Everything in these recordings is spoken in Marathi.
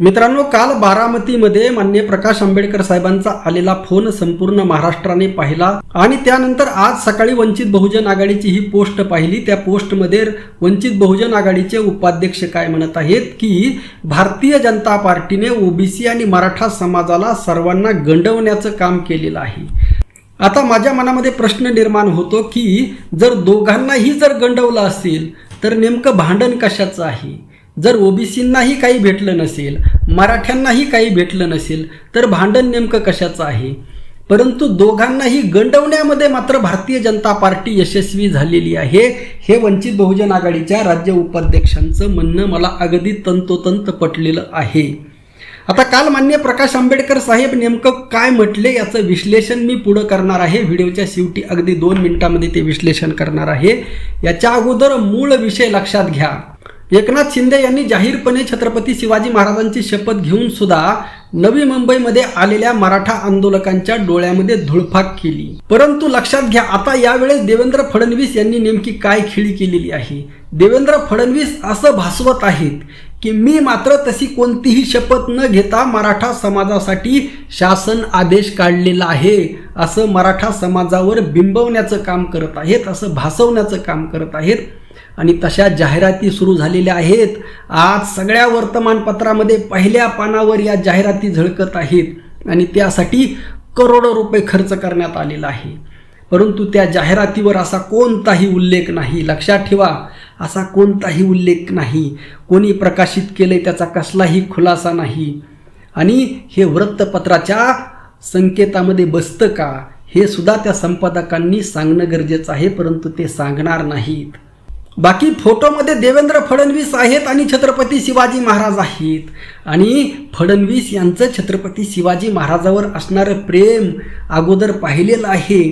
मित्रांनो काल बारामतीमध्ये मान्य प्रकाश आंबेडकर साहेबांचा आलेला फोन संपूर्ण महाराष्ट्राने पाहिला आणि त्यानंतर आज सकाळी वंचित बहुजन आघाडीची ही पोस्ट पाहिली. त्या पोस्टमध्ये वंचित बहुजन आघाडीचे उपाध्यक्ष काय म्हणत आहेत की भारतीय जनता पार्टीने ओबीसी आणि मराठा समाजाला सर्वांना गंडवण्याचं काम केलेलं आहे. आता माझ्या मनामध्ये प्रश्न निर्माण होतो की जर दोघांनाही जर गंडवलं असेल तर नेमकं भांडण कशाचं आहे? जर ओबीसींनाही काही भेटलं नसेल मराठ्यांनाही काही भेटलं नसेल तर भांडण नेमकं कशाचं आहे? परंतु दोघांनाही गंडवण्यामध्ये मात्र भारतीय जनता पार्टी यशस्वी झालेली आहे हे वंचित बहुजन आघाडीच्या राज्य उपाध्यक्षांचं म्हणणं मला अगदी तंतोतंत पटलेलं आहे. आता काल मान्य प्रकाश आंबेडकर साहेब नेमकं काय म्हटले याचं विश्लेषण मी पुढं करणार आहे. व्हिडिओच्या शेवटी अगदी दोन मिनिटामध्ये ते विश्लेषण करणार आहे. याच्या अगोदर मूळ विषय लक्षात घ्या. एकनाथ शिंदे यांनी जाहीरपणे छत्रपती शिवाजी महाराजांची शपथ घेऊन सुद्धा नवी मुंबईमध्ये आलेल्या मराठा आंदोलकांच्या डोळ्यामध्ये धुळफाक केली. परंतु लक्षात घ्या आता यावेळेस देवेंद्र फडणवीस यांनी नेमकी काय खिळी केलेली आहे? देवेंद्र फडणवीस असं भासवत आहेत की मी मात्र तशी कोणतीही शपथ न घेता मराठा समाजासाठी शासन आदेश काढलेला आहे असं मराठा समाजावर बिंबवण्याचं काम करत आहेत असं भासवण्याचं काम करत आहेत. आणि तशा जाहिराती सुरू झालेल्या आहेत. आज सगळ्या वर्तमानपत्रामध्ये पहिल्या पानावर या जाहिराती झळकत आहेत. आणि त्यासाठी करोडो रुपये खर्च करण्यात आलेला आहे. परंतु त्या जाहिरातीवर असा कोणताही उल्लेख नाही. लक्षात ठेवा असा कोणताही उल्लेख नाही. कोणी प्रकाशित केले त्याचा कसलाही खुलासा नाही. आणि हे वृत्तपत्राच्या संकेतामध्ये बसतं का? हे सुद्धा त्या संपादकांनी सांगणं गरजेचं आहे परंतु ते सांगणार नाहीत. बाकी फोटोमध्ये देवेंद्र फडणवीस आहेत आणि छत्रपती शिवाजी महाराज आहेत. आणि फडणवीस यांचं छत्रपती शिवाजी महाराजावर असणारं प्रेम अगोदर पाहिलेलं आहे.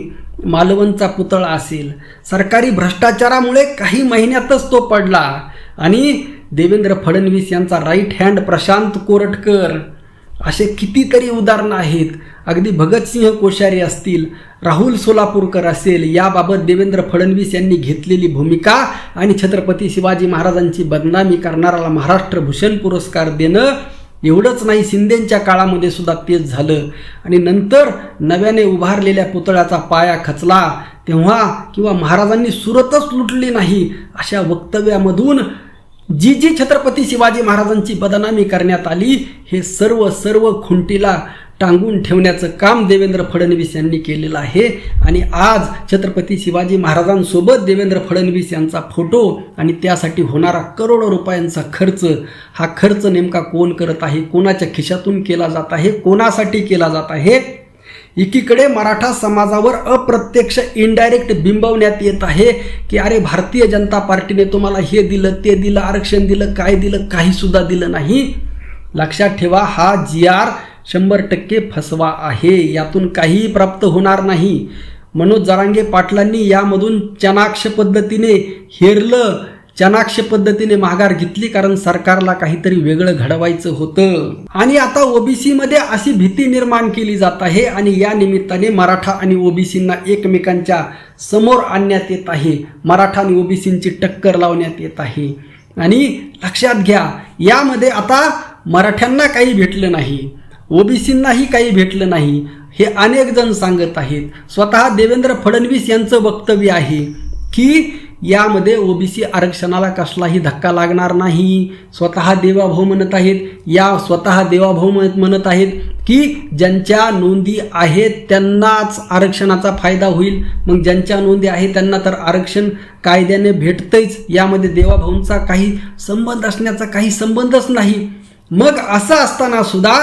मालवणचा पुतळा असेल. सरकारी भ्रष्टाचारामुळे काही महिन्यातच तो पडला. आणि देवेंद्र फडणवीस यांचा राईट हँड प्रशांत कोरटकर असे कितीतरी उदाहरणं आहेत. अगदी भगतसिंह कोश्यारी असतील राहुल सोलापूरकर असेल याबाबत देवेंद्र फडणवीस यांनी घेतलेली भूमिका आणि छत्रपती शिवाजी महाराजांची बदनामी करणाऱ्याला महाराष्ट्र भूषण पुरस्कार देणं एवढंच नाही शिंदेच्या काळामध्ये सुद्धा तेच झालं. आणि नंतर नव्याने उभारलेल्या पुतळ्याचा पाया खचला तेव्हा किंवा महाराजांनी सुरतच लुटली नाही अशा वक्तव्यामधून जी जी छत्रपती शिवाजी महाराजांची बदनामी करण्यात आली हे सर्व सर्व खुंटीला टांगून ठेवण्याचं काम देवेंद्र फडणवीस यांनी केलेलं आहे. आणि आज छत्रपती शिवाजी महाराजांसोबत देवेंद्र फडणवीस यांचा फोटो आणि त्यासाठी होणारा करोडो रुपयांचा खर्च हा खर्च नेमका कोण करत आहे कोणाच्या खिशातून केला जात आहे कोणासाठी केला जात आहे एकीकडे मराठा समाजावर अप्रत्यक्ष इनडायरेक्ट बिंबवण्यात येत आहे की अरे भारतीय जनता पार्टीने तुम्हाला हे दिलं ते दिलं आरक्षण दिलं काय दिलं काहीसुद्धा दिलं नाही. लक्षात ठेवा हा जी आर शंभर टक्के फसवा आहे. यातून काहीही प्राप्त होणार नाही. मनोज जरांगे पाटलांनी यामधून चनाक्ष पद्धतीने हेरलं. चनाक्ष पद्धतीने माघार घेतली कारण सरकारला काहीतरी वेगळं घडवायचं होतं. आणि आता ओबीसी मध्ये अशी भीती निर्माण केली जात आहे आणि या निमित्ताने मराठा आणि ओबीसींना एकमेकांच्या समोर आणण्यात येत आहे. मराठा आणि ओबीसींची टक्कर लावण्यात येत आहे. आणि लक्षात घ्या यामध्ये आता मराठ्यांना काही भेटलं नाही. ओबीसींनाही काही भेटलं नाही. हे अनेक जण सांगत आहेत. स्वतः देवेंद्र फडणवीस यांचं वक्तव्य आहे की यामध्ये ओबीसी आरक्षणाला कसलाही धक्का लागणार नाही. स्वतः देवाभाऊ म्हणत आहेत. या स्वतः देवाभाऊ म्हणत म्हणत आहेत की ज्यांच्या नोंदी आहेत त्यांनाच आरक्षणाचा फायदा होईल. मग ज्यांच्या नोंदी आहेत त्यांना तर आरक्षण कायद्याने भेटतंच यामध्ये देवाभाऊंचा काही संबंध असण्याचा काही संबंधच नाही. मग असं असताना सुद्धा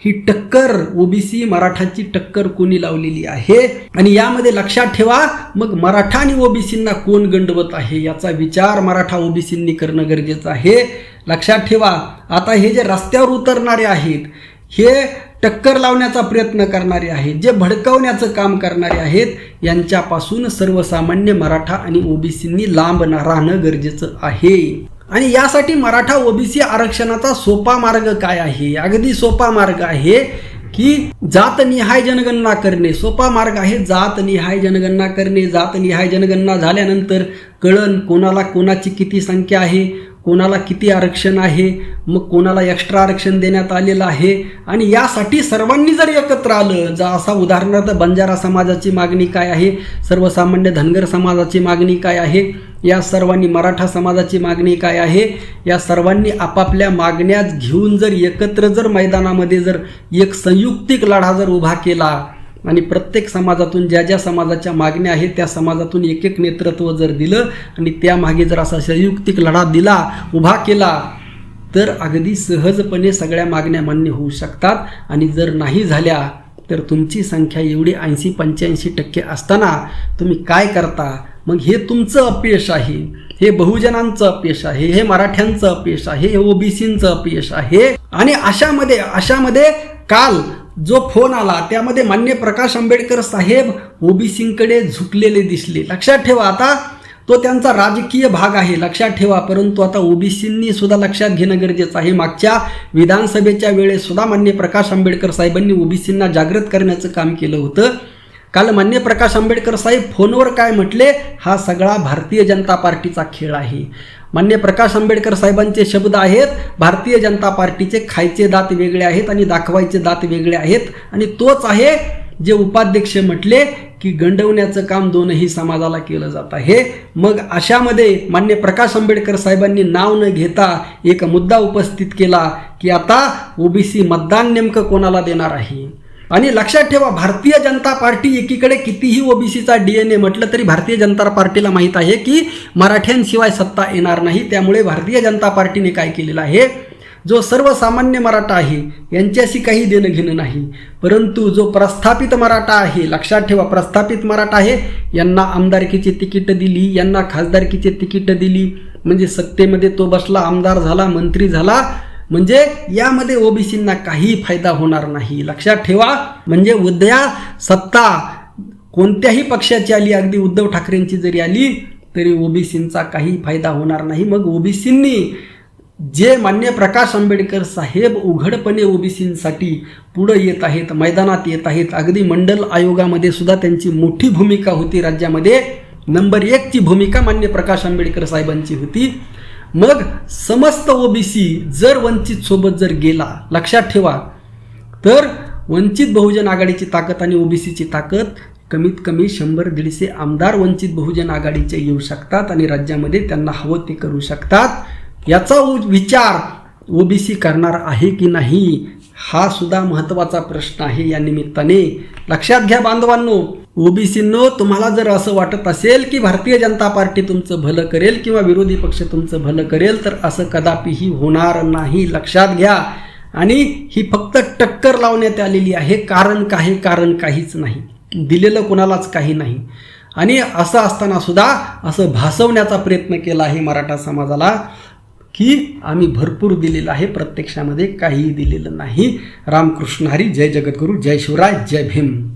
ही टक्कर ओबीसी मराठाची टक्कर कोणी लावलेली आहे? आणि यामध्ये लक्षात ठेवा मग मराठा आणि ओबीसींना कोण गंडवत आहे? याचा विचार मराठा ओबीसींनी करणं गरजेचं आहे. लक्षात ठेवा आता हे जे रस्त्यावर उतरणारे आहेत हे टक्कर लावण्याचा प्रयत्न करणारे आहेत जे भडकवण्याचं काम करणारे आहेत यांच्यापासून सर्वसामान्य मराठा आणि ओबीसींनी लांब राहणं गरजेचं आहे. आणि यासाठी मराठा ओबीसी आरक्षणाचा सोपा मार्ग काय आहे? अगदी सोपा मार्ग आहे की जात निहाय जनगणना करणे. सोपा मार्ग आहे जात निहाय जनगणना करणे. जात निहाय जनगणना झाल्यानंतर कळण कोणाला कोणाची किती संख्या आहे? कोणाला किती आरक्षण आहे मग कोणाला एक्स्ट्रा आरक्षण देण्यात आलेलं आहे? आणि यासाठी सर्वांनी जर एकत्र आलं जर असा उदाहरणार्थ बंजारा समाजाची मागणी काय आहे सर्वसामान्य धनगर समाजाची मागणी काय आहे या सर्वांनी मराठा समाजाची मागणी काय आहे या सर्वांनी आपापल्या मागण्या घेऊन जर एकत्र जर मैदानामध्ये जर एक संयुक्तिक लढा जर उभा केला आणि प्रत्येक समाजातून ज्या ज्या समाजाच्या मागण्या आहेत त्या समाजातून एक एक नेतृत्व जर दिलं आणि त्यामागे जर असा संयुक्तिक लढा दिला उभा केला तर अगदी सहजपणे सगळ्या मागण्या मान्य होऊ शकतात. आणि जर नाही झाल्या तर तुमची संख्या एवढी ऐंशी पंच्याऐंशी टक्के असताना तुम्ही काय करता? मग हे तुमचं अपयश आहे. हे बहुजनांचं अपयश आहे. हे मराठ्यांचं अपयश आहे. हे ओबीसींचं अपयश आहे. आणि अशामध्ये अशामध्ये काल जो फोन आला त्यामध्ये मान्य प्रकाश आंबेडकर साहेब ओबीसींकडे झुकलेले दिसले. लक्षात ठेवा आता तो त्यांचा राजकीय भाग आहे लक्षात ठेवा. परंतु आता ओबीसींनी सुद्धा लक्षात घेणं गरजेचं आहे. मागच्या विधानसभेच्या वेळेस सुद्धा मान्य प्रकाश आंबेडकर साहेबांनी ओबीसींना जागृत करण्याचं काम केलं होतं. काल मान्य प्रकाश आंबेडकर साहेब फोनवर काय म्हटले हा सगळा भारतीय जनता पार्टीचा खेळ आहे. मान्य प्रकाश आंबेडकर साहेबांचे शब्द आहेत भारतीय जनता पार्टीचे खायचे दात वेगळे आहेत आणि दाखवायचे दात वेगळे आहेत. आणि तोच आहे जे उपाध्यक्ष म्हटले की गंडवण्याचं काम दोनही समाजाला केलं जात आहे. मग अशामध्ये मान्य प्रकाश आंबेडकर साहेबांनी नाव न घेता एक मुद्दा उपस्थित केला की आता ओबीसी मतदान नेमकं कोणाला देणार आहे? आणि लक्षात ठेवा भारतीय जनता पार्टी एकीकडे कितीही ओबीसीचा ए म्हटलं तरी भारतीय जनता पार्टीला माहीत आहे की मराठ्यांशिवाय सत्ता येणार नाही. त्यामुळे भारतीय जनता पार्टीने काय केलेलं आहे? जो सर्वसामान्य मराठा आहे यांच्याशी काही देणं घेणं नाही. परंतु जो प्रस्थापित मराठा आहे लक्षात ठेवा प्रस्थापित मराठा आहे यांना आमदारकीची तिकीटं दिली यांना खासदारकीची तिकीटं दिली. म्हणजे सत्तेमध्ये तो बसला आमदार झाला मंत्री झाला म्हणजे यामध्ये ओबीसींना काही फायदा होणार नाही. लक्षात ठेवा. म्हणजे उद्या सत्ता कोणत्याही पक्षाची आली अगदी उद्धव ठाकरेंची जरी आली तरी ओबीसींचा काही फायदा होणार नाही. मग ओबीसींनी जे मान्य प्रकाश आंबेडकर साहेब उघडपणे ओबीसींसाठी पुढं येत आहेत मैदानात येत आहेत अगदी मंडल आयोगामध्ये सुद्धा त्यांची मोठी भूमिका होती राज्यामध्ये. नंबर एकची भूमिका मान्य प्रकाश आंबेडकर साहेबांची होती. मग समस्त ओबीसी जर वंचित सोबत जर गेला लक्षात ठेवा. तर वंचित बहुजन आघाडीची ताकद आणि ओबीसीची ताकद कमीत कमी शंभर दीडशे आमदार वंचित बहुजन आघाडीचे येऊ शकतात आणि राज्यामध्ये त्यांना हवं ते करू शकतात. याचा उ- विचार ओबीसी करणार आहे की नाही हा सुद्धा महत्त्वाचा प्रश्न आहे या निमित्ताने. लक्षात घ्या बांधवांनो. ओबीसींनो तुम्हाला जर असं वाटत असेल की भारतीय जनता पार्टी तुमचं भलं करेल किंवा विरोधी पक्ष तुमचं भलं करेल तर असं कदापिही होणार नाही. लक्षात घ्या. आणि ही फक्त टक्कर लावण्यात आलेली आहे. कारण काही कारण काहीच नाही. दिलेलं कोणालाच काही नाही. आणि असं असताना सुद्धा असं भासवण्याचा प्रयत्न केला आहे मराठा समाजाला की आम्ही भरपूर दिलेलं आहे. प्रत्यक्षामध्ये काहीही दिलेलं नाही. रामकृष्ण हरी. जय जगद्गुरू. जय शिवराय. जय भीम.